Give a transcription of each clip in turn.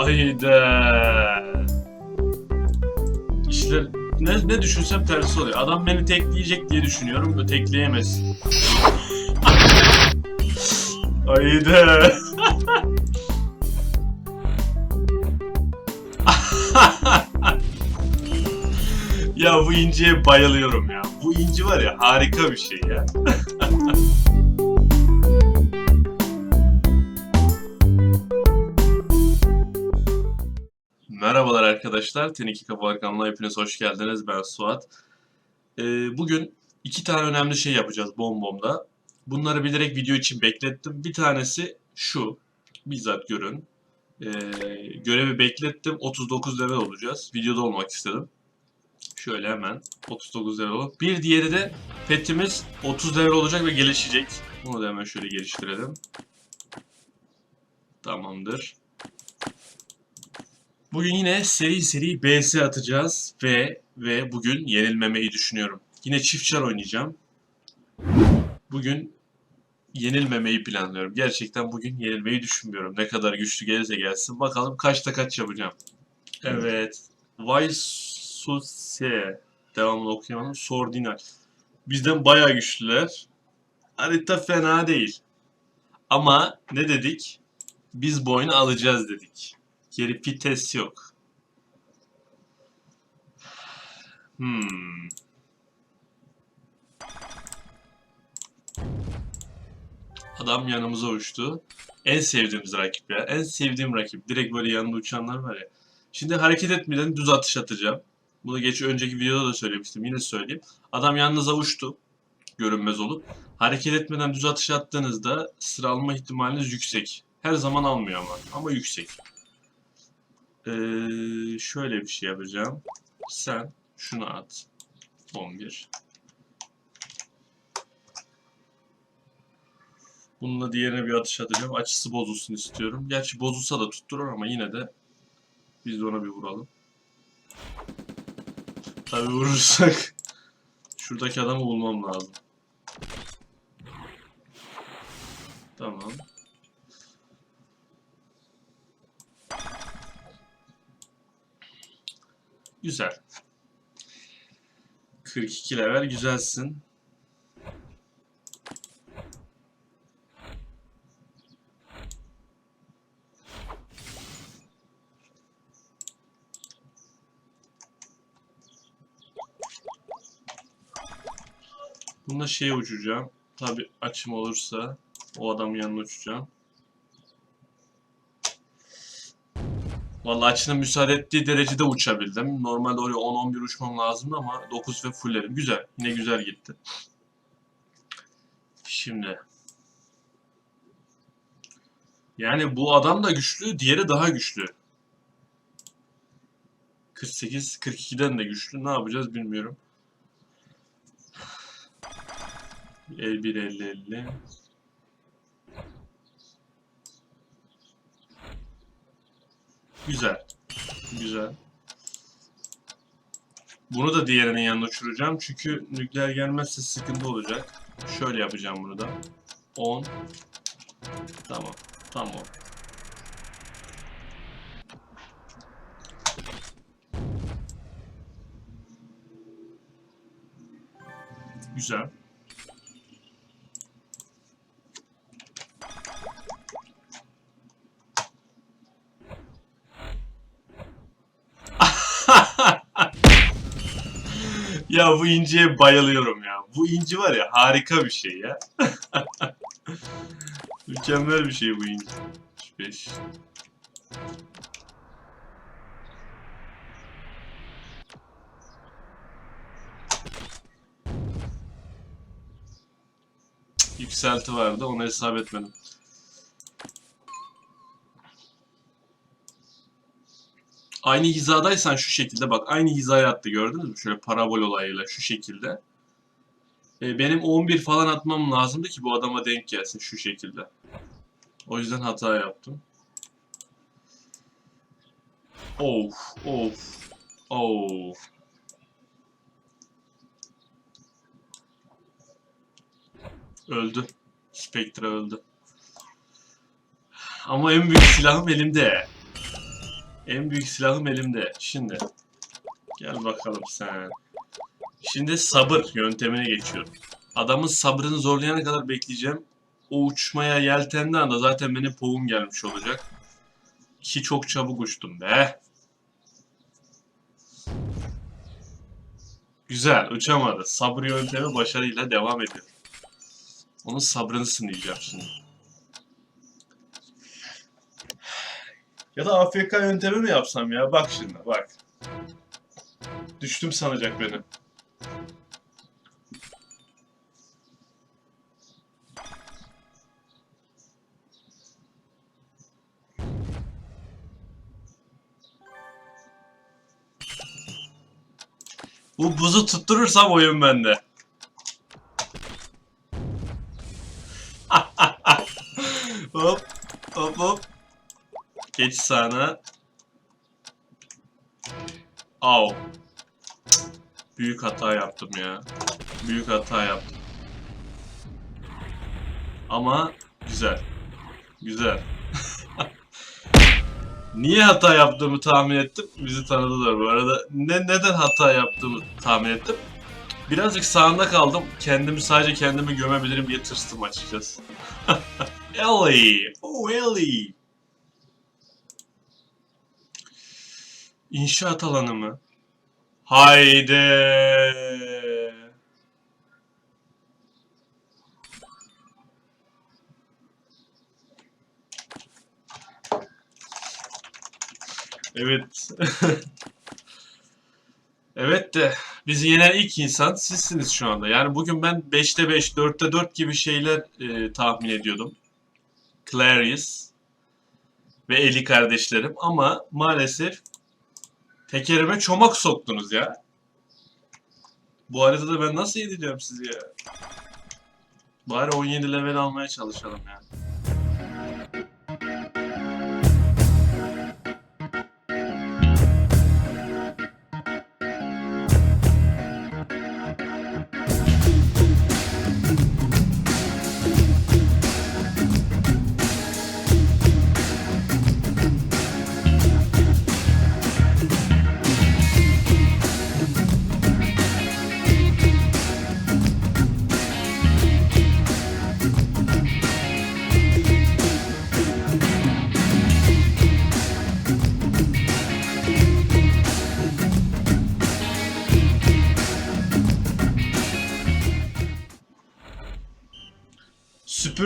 Hayda. İşler ne, ne düşünsem tersi oluyor. Adam beni tekleyecek diye düşünüyorum da tekleyemez. Hayda. ya bu inciye bayılıyorum ya. Bu inci var ya harika bir şey ya. Arkadaşlar. Teniki Kafalar kanalına hepiniz hoş geldiniz. Ben Suat. Ee, bugün iki tane önemli şey yapacağız Bombom'da. Bunları bilerek video için beklettim. Bir tanesi şu. Bizzat görün. Ee, görevi beklettim. 39 level olacağız. Videoda olmak istedim. Şöyle hemen 39 level olur. Bir diğeri de petimiz 30 level olacak ve gelişecek. Bunu da hemen şöyle geliştirelim. Tamamdır. Bugün yine seri seri BS atacağız ve ve bugün yenilmemeyi düşünüyorum. Yine çiftçar oynayacağım. Bugün yenilmemeyi planlıyorum. Gerçekten bugün yenilmeyi düşünmüyorum. Ne kadar güçlü gelirse gelsin. Bakalım kaçta kaç yapacağım. Evet. Vaysuse. Devamını okuyamadım. Sordinal. Bizden bayağı güçlüler. Harita fena değil. Ama ne dedik? Biz bu oyunu alacağız dedik. Geri vites yok. Hmm. Adam yanımıza uçtu. En sevdiğimiz rakip ya. En sevdiğim rakip. Direkt böyle yanında uçanlar var ya. Şimdi hareket etmeden düz atış atacağım. Bunu geç önceki videoda da söylemiştim. Yine söyleyeyim. Adam yanınıza uçtu. Görünmez olup. Hareket etmeden düz atış attığınızda sıra alma ihtimaliniz yüksek. Her zaman almıyor ama. Ama yüksek. Ee, şöyle bir şey yapacağım. Sen şunu at. 11. Bununla diğerine bir atış atacağım. Açısı bozulsun istiyorum. Gerçi bozulsa da tutturur ama yine de biz de ona bir vuralım. Tabi vurursak şuradaki adamı bulmam lazım. Tamam. Güzel. 42 level güzelsin. Bunda şeye uçacağım. Tabi açım olursa o adamın yanına uçacağım. Vallahi açının müsaade ettiği derecede uçabildim. Normalde oraya 10-11 uçmam lazımdı ama 9 ve fullledim. Güzel. Yine güzel gitti. Şimdi. Yani bu adam da güçlü, diğeri daha güçlü. 48, 42'den de güçlü. Ne yapacağız bilmiyorum. 51, 50, 50. Güzel. Güzel. Bunu da diğerinin yanına uçuracağım. Çünkü nükleer gelmezse sıkıntı olacak. Şöyle yapacağım bunu da. 10. Tamam. Tamam. Güzel. Ya bu inciye bayılıyorum ya. Bu inci var ya harika bir şey ya. Mükemmel bir şey bu inci. 5. Yükselti vardı onu hesap etmedim. Aynı hizadaysan şu şekilde bak aynı hizaya attı gördünüz mü? Şöyle parabol olayıyla şu şekilde. E, benim 11 falan atmam lazımdı ki bu adama denk gelsin şu şekilde. O yüzden hata yaptım. Of of of. Öldü. Spectre öldü. Ama en büyük silahım elimde. En büyük silahım elimde. Şimdi. Gel bakalım sen. Şimdi sabır yöntemine geçiyorum. Adamın sabrını zorlayana kadar bekleyeceğim. O uçmaya yeltendiği anda zaten benim povum gelmiş olacak. Ki çok çabuk uçtum be. Güzel uçamadı. Sabır yöntemi başarıyla devam ediyor. Onun sabrını sınayacağım şimdi. Ya da AFK yöntemi mi yapsam ya? Bak şimdi bak. Düştüm sanacak beni. Bu buzu tutturursam oyun bende. Geç sağına. Au. Büyük hata yaptım ya. Büyük hata yaptım. Ama güzel. Güzel. Niye hata yaptığımı tahmin ettim. Bizi tanıdılar bu arada. Ne, neden hata yaptığımı tahmin ettim. Birazcık sağında kaldım. Kendimi sadece kendimi gömebilirim diye tırstım açıkçası. Ellie. Oh Ellie. İnşaat alanı mı? Haydi. Evet. evet de bizi yenen ilk insan sizsiniz şu anda. Yani bugün ben 5'te 5, 4'te 4 gibi şeyler e, tahmin ediyordum. Clarice ve Eli kardeşlerim ama maalesef tekerime çomak soktunuz ya. Bu haritada ben nasıl yeneceğim sizi ya? Bari 17 level almaya çalışalım ya.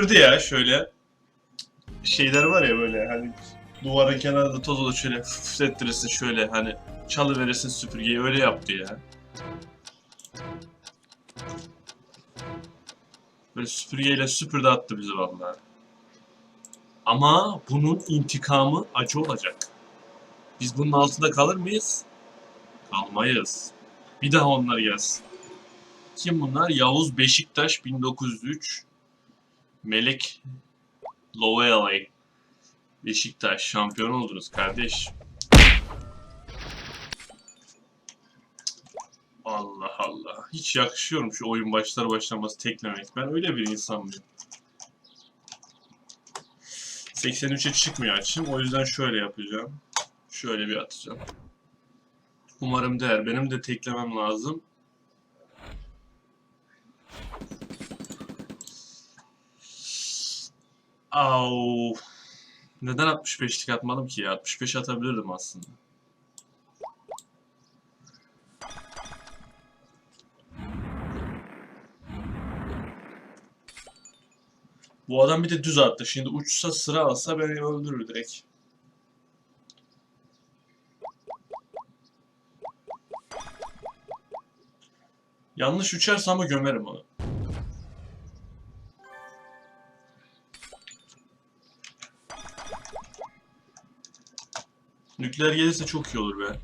Süpürdü ya şöyle. Şeyler var ya böyle hani duvarın kenarında toz olur şöyle füflettirirsin şöyle hani çalıverirsin süpürgeyi öyle yaptı ya. Böyle süpürgeyle süpürdü attı bizi vallahi. Ama bunun intikamı acı olacak. Biz bunun altında kalır mıyız? Kalmayız. Bir daha onlar gelsin. Kim bunlar? Yavuz Beşiktaş 1903 Melek Lovely Beşiktaş şampiyon oldunuz kardeş. Allah Allah. Hiç yakışıyor mu şu oyun başlar başlamaz teklemek? Ben öyle bir insan mıyım? 83'e çıkmıyor açım. O yüzden şöyle yapacağım. Şöyle bir atacağım. Umarım değer. Benim de teklemem lazım. Au. Neden 65'lik atmadım ki ya? 65 atabilirdim aslında. Bu adam bir de düz attı. Şimdi uçsa sıra alsa beni öldürür direkt. Yanlış uçarsa gömerim onu. Nükleer gelirse çok iyi olur be.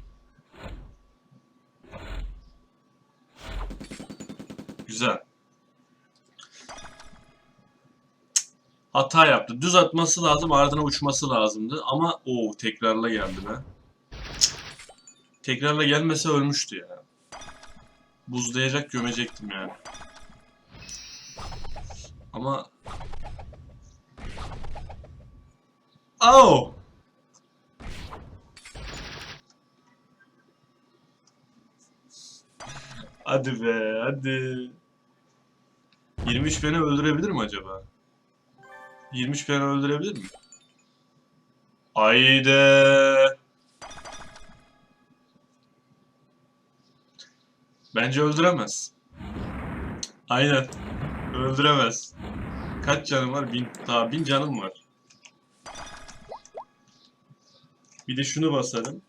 Güzel. Hata yaptı. Düz atması lazım, ardına uçması lazımdı. Ama o tekrarla geldi be. Tekrarla gelmese ölmüştü ya. Buzlayacak gömecektim yani. Ama... Au! Hadi be hadi. 23 beni öldürebilir mi acaba? 23 beni öldürebilir mi? Haydi. Bence öldüremez. Aynen. Öldüremez. Kaç canım var? Bin, daha bin canım var. Bir de şunu basalım.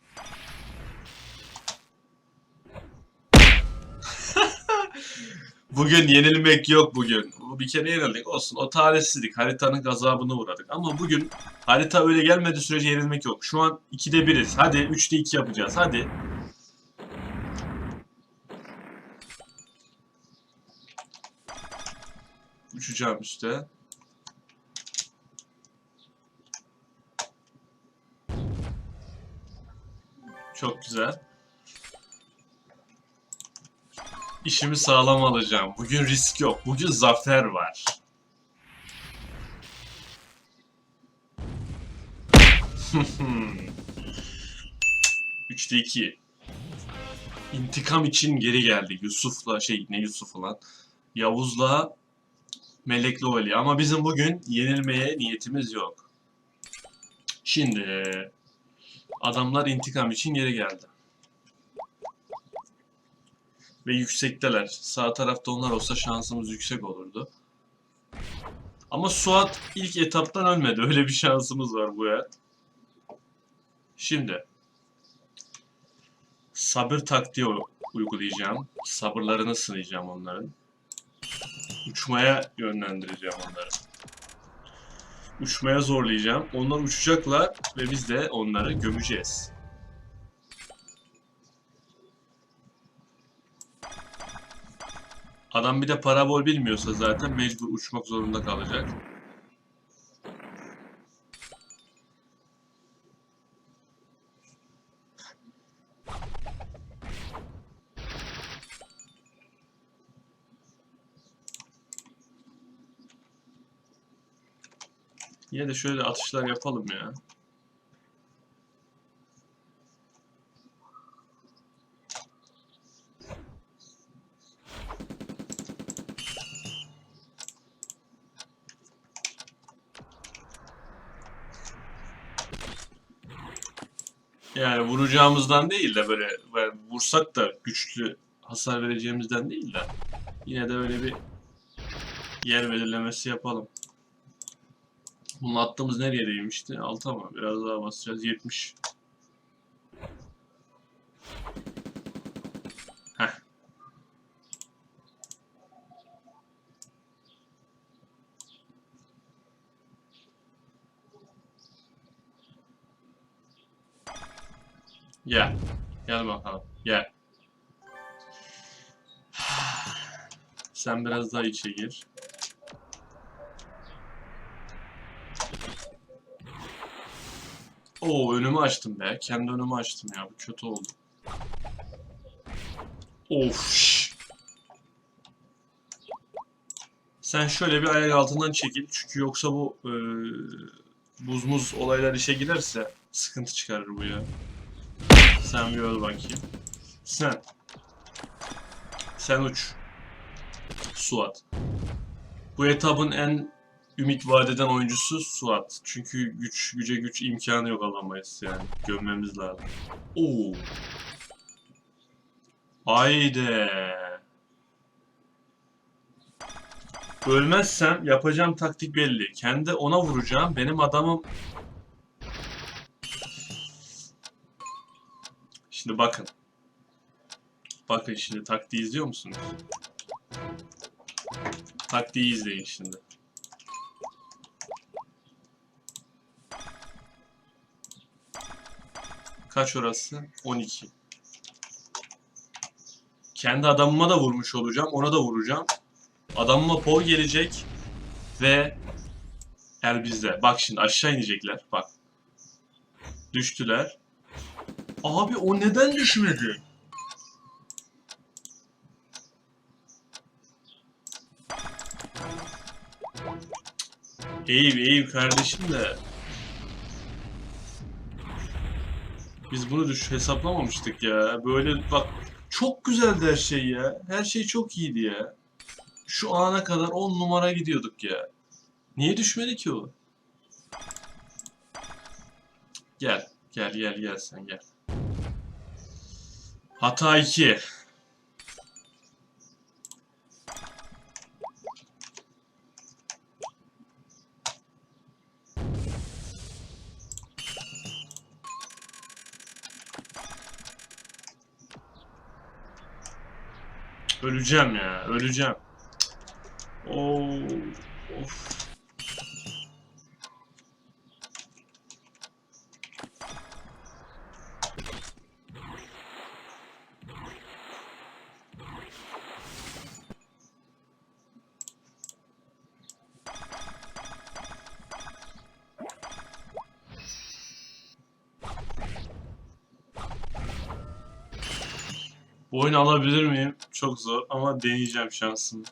Bugün yenilmek yok bugün. Bu Bir kere yenildik olsun. O talihsizlik. Haritanın gazabına uğradık. Ama bugün harita öyle gelmedi sürece yenilmek yok. Şu an 2'de 1'iz. Hadi 3'te 2 yapacağız. Hadi. Uçacağım üstte. Çok güzel. İşimi sağlam alacağım. Bugün risk yok. Bugün zafer var. Üçte iki. İntikam için geri geldi. Yusuf'la şey ne Yusuf'u lan? Yavuz'la Melekli Ali. Ama bizim bugün yenilmeye niyetimiz yok. Şimdi adamlar intikam için geri geldi. Ve yüksekteler. Sağ tarafta onlar olsa şansımız yüksek olurdu. Ama Suat ilk etaptan ölmedi. Öyle bir şansımız var bu ya. Şimdi sabır taktiği uygulayacağım. Sabırlarını sınayacağım onların. Uçmaya yönlendireceğim onları. Uçmaya zorlayacağım. Onlar uçacaklar ve biz de onları gömeceğiz. Adam bir de parabol bilmiyorsa zaten mecbur uçmak zorunda kalacak. Yine de şöyle atışlar yapalım ya. Yani vuracağımızdan değil de böyle, böyle vursak da güçlü hasar vereceğimizden değil de yine de öyle bir yer belirlemesi yapalım. Bunun attığımız nereye değmişti? Alta mı? Biraz daha basacağız. 70. Gel. Gel bakalım. Gel. Sen biraz daha içe gir. Oo önümü açtım be. Kendi önümü açtım ya. Bu kötü oldu. Of. Sen şöyle bir ayak altından çekil. Çünkü yoksa bu e, buz muz olaylar işe girerse sıkıntı çıkarır bu ya. Sen bir öl bakayım. Sen. Sen uç. Suat. Bu etabın en ümit vadeden oyuncusu Suat. Çünkü güç güce güç imkanı yok alamayız yani. Gömmemiz lazım. Oo. Haydi. Ölmezsem yapacağım taktik belli. Kendi ona vuracağım. Benim adamım Şimdi bakın. Bakın şimdi taktiği izliyor musunuz? Taktiği izleyin şimdi. Kaç orası? 12. Kendi adamıma da vurmuş olacağım. Ona da vuracağım. Adamıma pol gelecek. Ve el bizde. Bak şimdi aşağı inecekler. Bak. Düştüler. Abi o neden düşmedi? Eyüp Eyüp kardeşim de biz bunu düş hesaplamamıştık ya. Böyle bak çok güzeldi her şey ya. Her şey çok iyiydi ya. Şu ana kadar 10 numara gidiyorduk ya. Niye düşmedi ki o? Gel. Gel gel gel sen gel. Hata 2. Öleceğim ya, öleceğim. Oo, of. Bu oyunu alabilir miyim? Çok zor ama deneyeceğim şansımı.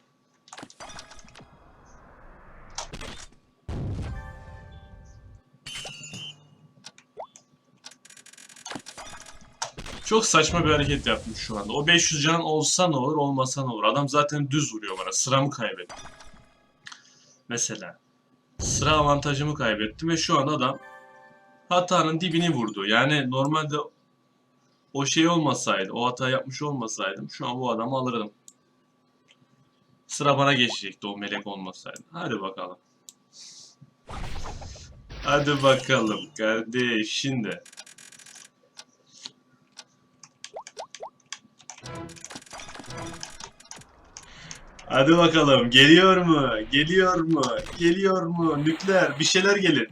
Çok saçma bir hareket yaptım şu anda. O 500 can olsa ne olur, olmasa ne olur. Adam zaten düz vuruyor bana. Sıramı kaybettim. Mesela. Sıra avantajımı kaybettim ve şu an adam hatanın dibini vurdu. Yani normalde o şey olmasaydı, o hata yapmış olmasaydım şu an bu adamı alırdım. Sıra bana geçecekti o melek olmasaydı. Hadi bakalım. Hadi bakalım kardeş şimdi. Hadi bakalım geliyor mu? Geliyor mu? Geliyor mu? Nükleer bir şeyler gelin.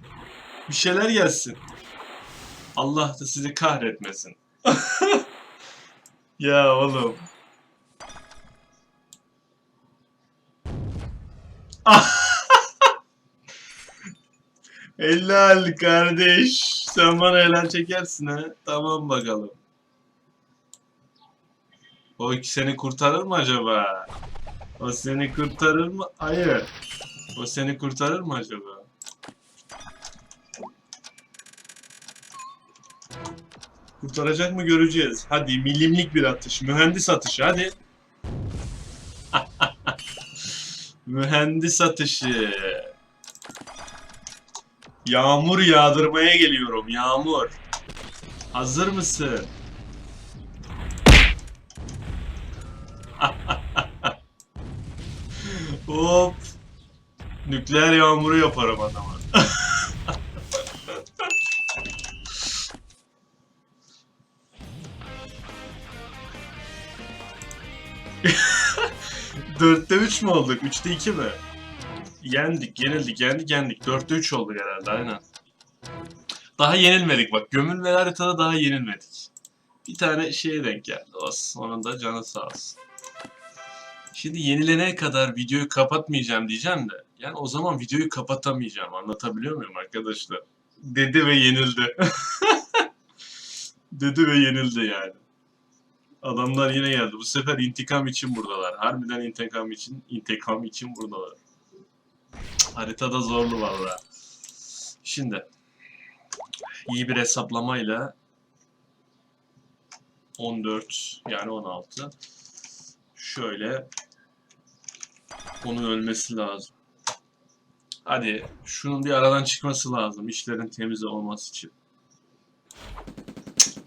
Bir şeyler gelsin. Allah da sizi kahretmesin. ya oğlum. Helal kardeş. Sen bana helal çekersin ha. Tamam bakalım. O iki seni kurtarır mı acaba? O seni kurtarır mı? Hayır. O seni kurtarır mı acaba? Kurtaracak mı göreceğiz. Hadi milimlik bir atış. Mühendis atışı hadi. Mühendis atışı. Yağmur yağdırmaya geliyorum. Yağmur. Hazır mısın? Hop. Nükleer yağmuru yaparım adama. Dörtte üç mü olduk? Üçte iki mi? Yendik, yenildik, yendik, yendik. Dörtte üç olduk herhalde, aynen. Daha yenilmedik bak. Gömülmeli haritada daha yenilmedik. Bir tane şeye denk geldi. Olsun. Onun da canı sağ olsun. Şimdi yenilene kadar videoyu kapatmayacağım diyeceğim de. Yani o zaman videoyu kapatamayacağım. Anlatabiliyor muyum arkadaşlar? Dedi ve yenildi. Dedi ve yenildi yani. Adamlar yine geldi. Bu sefer intikam için buradalar. Harbiden intikam için, intikam için buradalar. Haritada zorlu valla. Şimdi iyi bir hesaplamayla 14 yani 16 şöyle onun ölmesi lazım. Hadi şunun bir aradan çıkması lazım işlerin temiz olması için.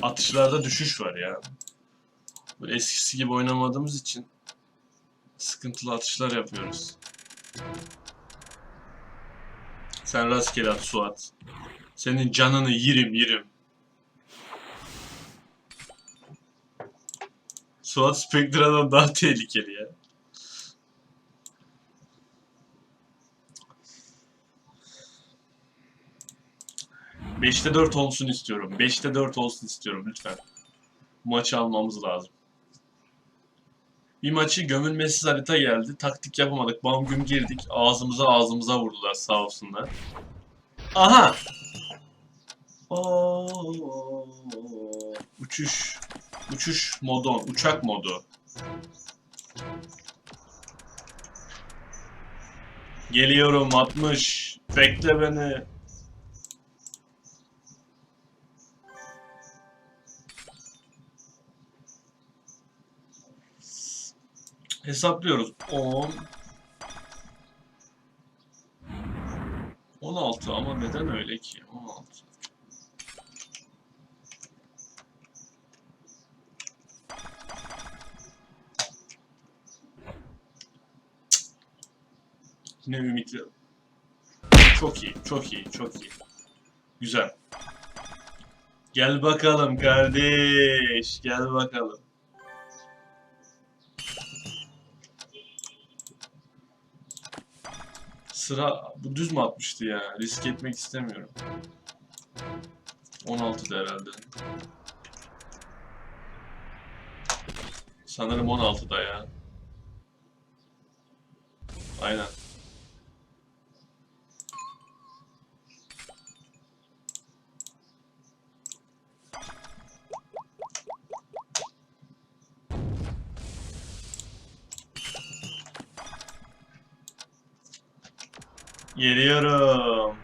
Atışlarda düşüş var ya. Eskisi gibi oynamadığımız için sıkıntılı atışlar yapıyoruz. Sen rastgele at Suat. Senin canını yirim yirim. Suat Spectra'dan daha tehlikeli ya. Beşte dört olsun istiyorum. Beşte dört olsun istiyorum lütfen. Maçı almamız lazım. Bir maçı gömülmesiz harita geldi. Taktik yapamadık. Bam güm girdik. Ağzımıza ağzımıza vurdular sağ olsunlar. Aha! Oo, uçuş. Uçuş modu. Uçak modu. Geliyorum 60. Bekle beni. Hesaplıyoruz. 10 16 ama neden öyle ki? 16. Yine ümitli. Çok iyi, çok iyi, çok iyi. Güzel. Gel bakalım kardeş, gel bakalım. Sıra bu düz mü atmıştı ya? Risk etmek istemiyorum. 16'da herhalde. Sanırım 16'da ya. Aynen. Geliyorum.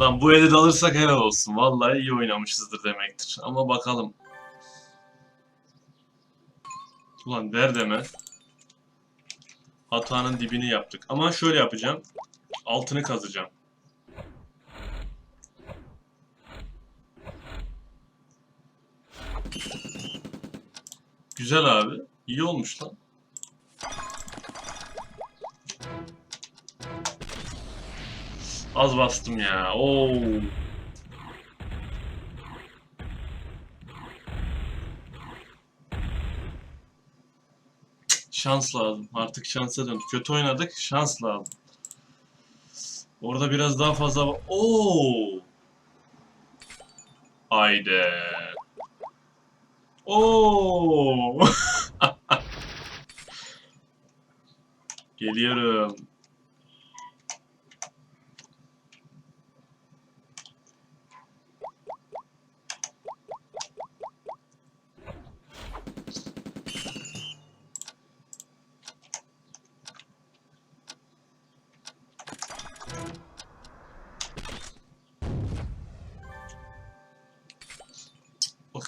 Lan bu eli de alırsak helal olsun. Vallahi iyi oynamışızdır demektir. Ama bakalım. Ulan ver deme. Hatanın dibini yaptık. Ama şöyle yapacağım. Altını kazacağım. Güzel abi. İyi olmuş lan. Az bastım ya. Oo. Şans lazım. Artık şansa döndü. Kötü oynadık. Şans lazım. Orada biraz daha fazla... Oo. Haydi. Oo. Geliyorum.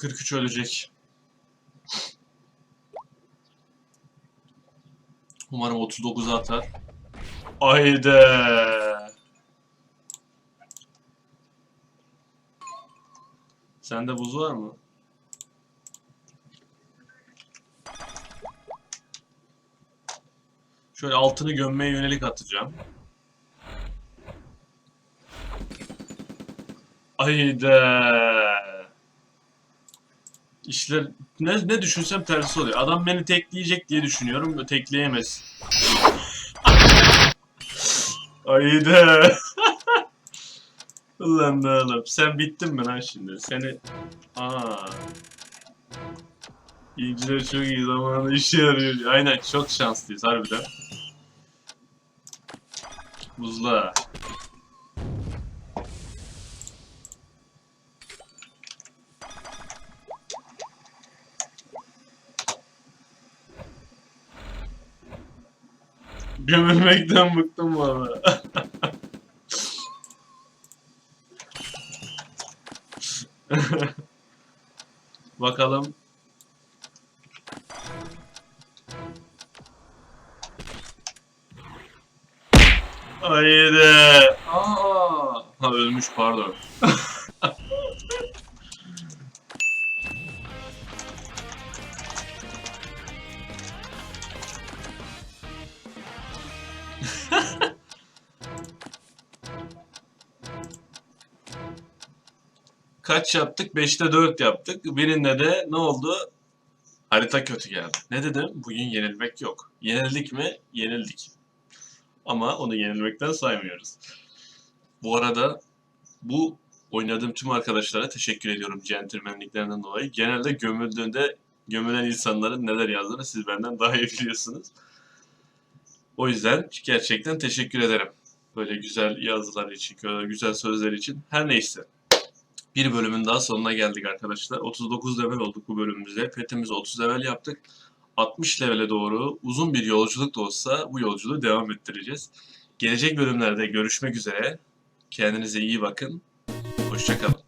43 ölecek. Umarım 39'a atar. Haydi. Sende buz var mı? Şöyle altını gömmeye yönelik atacağım. Haydi. İşler ne, ne düşünsem tersi oluyor. Adam beni tekleyecek diye düşünüyorum. Tekleyemez. Haydi. Ulan be oğlum. Sen bittin mi lan şimdi? Seni... Aa. İnciler çok iyi zamanı işe yarıyor. Aynen çok şanslıyız harbiden. Buzla. Gömülmekten bıktım valla. Bakalım. Haydi. Aa. Ha ölmüş pardon. Kaç yaptık? 5'te 4 yaptık. Birinde de ne oldu? Harita kötü geldi. Ne dedim? Bugün yenilmek yok. Yenildik mi? Yenildik. Ama onu yenilmekten saymıyoruz. Bu arada bu oynadığım tüm arkadaşlara teşekkür ediyorum centilmenliklerinden dolayı. Genelde gömüldüğünde gömülen insanların neler yazdığını siz benden daha iyi biliyorsunuz. O yüzden gerçekten teşekkür ederim. Böyle güzel yazılar için, güzel sözler için. Her neyse. Bir bölümün daha sonuna geldik arkadaşlar. 39 level olduk bu bölümümüzde. Petimizi 30 level yaptık. 60 levele doğru uzun bir yolculuk da olsa bu yolculuğu devam ettireceğiz. Gelecek bölümlerde görüşmek üzere. Kendinize iyi bakın. Hoşçakalın.